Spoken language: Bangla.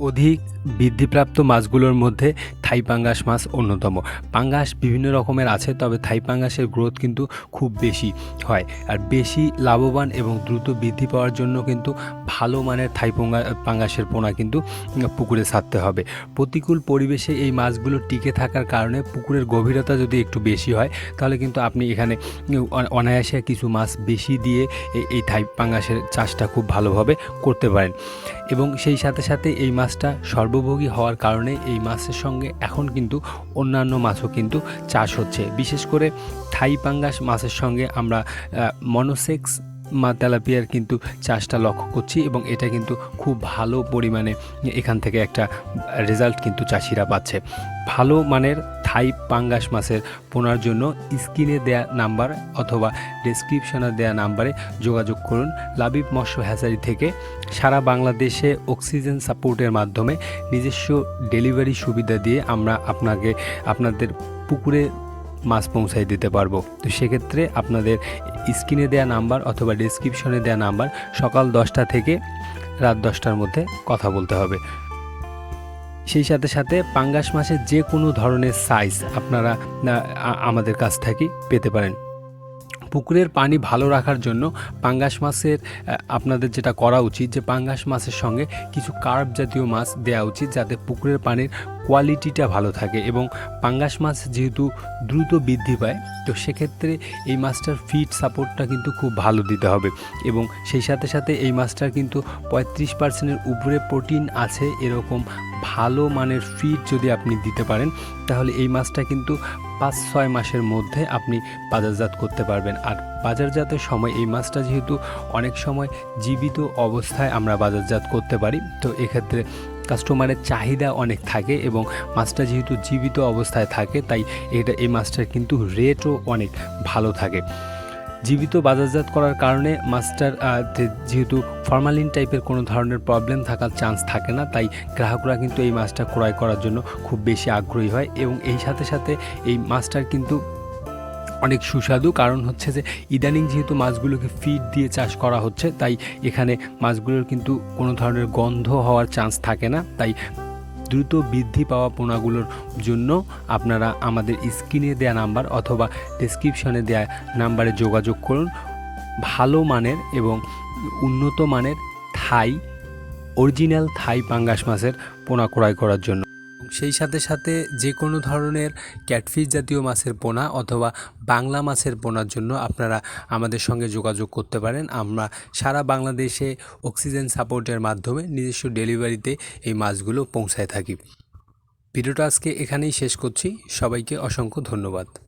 অধিক বৃদ্ধিপ্রাপ্ত মাছগুলোর মধ্যে থাই পাঙ্গাস মাছ অন্যতম। পাঙ্গাস বিভিন্ন রকমের আছে, তবে থাই পাঙ্গাসের গ্রোথ কিন্তু খুব বেশি হয়। আর বেশি লাভবান এবং দ্রুত বৃদ্ধি পাওয়ার জন্য কিন্তু ভালো মানের থাই পাঙ্গাসের পোনা কিন্তু পুকুরে ছাড়তে হবে। প্রতিকূল পরিবেশে এই মাছগুলো টিকে থাকার কারণে পুকুরের গভীরতা যদি একটু বেশি হয়, তাহলে কিন্তু আপনি এখানে অনায়াসে কিছু মাছ বেশি দিয়ে এই- থাই পাঙ্গাসের চাষটা খুব ভালোভাবে করতে পারেন। এবং সেই সাথে সাথে এই মাছটা সর্বভোগী হওয়ার কারণে এই মাছের সঙ্গে এখন কিন্তু অন্যান্য মাছও কিন্তু চাষ হচ্ছে। বিশেষ করে থাই পাঙ্গাস মাছের সঙ্গে আমরা মনোসেক্স মা তেলাপিয়ার কিন্তু চাষটা লক্ষ্য করছি এবং এটা কিন্তু খুব ভালো পরিমাণে এখান থেকে একটা রেজাল্ট কিন্তু চাষিরা পাচ্ছে। ভালো মানের থাই পাঙ্গাস মাছের পোনার জন্য স্ক্রিনে দেয়া নাম্বার অথবা ডেসক্রিপশনে দেয়া নাম্বারে যোগাযোগ করুন। লাবিব মৎস্য হ্যাচারি থেকে সারা বাংলাদেশে অক্সিজেন সাপোর্টের মাধ্যমে নিজস্ব ডেলিভারি সুবিধা দিয়ে আমরা আপনাকে, আপনাদের পুকুরে মাছ পৌঁছাই দিতে পারব। তো সেক্ষেত্রে আপনাদের স্ক্রিনে দেওয়া নাম্বার অথবা ডেসক্রিপশনে দেওয়া নাম্বার সকাল দশটা থেকে রাত দশটার মধ্যে কথা বলতে হবে। সেই সাথে সাথে পাঙ্গাস মাছের যে কোনো ধরনের সাইজ আপনারা আমাদের কাছ থেকে পেতে পারেন। পুকুরের পানি ভালো রাখার জন্য পাঙ্গাস মাছের আপনাদের যেটা করা উচিত যে পাঙ্গাস মাছের সঙ্গে কিছু কার্ব জাতীয় মাছ দেওয়া উচিত যাতে পুকুরের পানির কোয়ালিটিটা ভালো থাকে এবং পাঙ্গাস মাছ যেহেতু দ্রুত বৃদ্ধি পায়, তো সেক্ষেত্রে এই মাছটার ফিড সাপোর্টটা কিন্তু খুব ভালো দিতে হবে এবং সেই সাথে সাথে এই মাছটার কিন্তু পঁয়ত্রিশ পার্সেন্টের উপরে প্রোটিন আছে এরকম ভালো মানের ফিড যদি আপনি দিতে পারেন, তাহলে এই মাছটা কিন্তু পাঁচ, ছয় মাসের মধ্যে আপনি বাজারজাত করতে পারবেন। আর বাজারজাতের সময় এই মাছটা যেহেতু অনেক সময় জীবিত অবস্থায় আমরা বাজারজাত করতে পারি, তো এক্ষেত্রে কাস্টমারের চাহিদা অনেক থাকে এবং মাছটা যেহেতু জীবিত অবস্থায় থাকে, তাই এটা এই মাছটার কিন্তু রেটও অনেক ভালো থাকে। জীবিত বাজারজাত করার কারণে মাছটার যেহেতু ফরমালিন টাইপের কোনো ধরনের প্রবলেম থাকার চান্স থাকে না, তাই গ্রাহকরা কিন্তু এই মাছটা ক্রয় করার জন্য খুব বেশি আগ্রহী হয় এবং এই সাথে সাথে এই মাছটার কিন্তু অনেক সুস্বাদু। কারণ হচ্ছে যে, ইদানিং যেহেতু মাছগুলোকে ফিড দিয়ে চাষ করা হচ্ছে, তাই এখানে মাছগুলোর কিন্তু কোনো ধরনের গন্ধ হওয়ার চান্স থাকে না। তাই দ্রুত বৃদ্ধি পাওয়া পোনাগুলোর জন্য আপনারা আমাদের স্ক্রিনে দেয়া নাম্বার অথবা ডেসক্রিপশনে দেয়া নাম্বারে যোগাযোগ করুন। ভালো মানের এবং উন্নত মানের থাই অরিজিনাল থাই পাঙ্গাস মাছের পোনা ক্রয় করার জন্য। সেই সাথে সাথে যে কোনো ধরনের ক্যাটফিশ জাতীয় মাছের পোনা অথবা বাংলা মাছের পোনার জন্য আপনারা আমাদের সঙ্গে যোগাযোগ করতে পারেন। আমরা সারা বাংলাদেশে অক্সিজেন সাপোর্টের মাধ্যমে নিজস্ব ডেলিভারিতে এই মাছগুলো পৌঁছায় থাকি। ভিডিওটা আজকে এখানেই শেষ করছি। সবাইকে অসংখ্য ধন্যবাদ।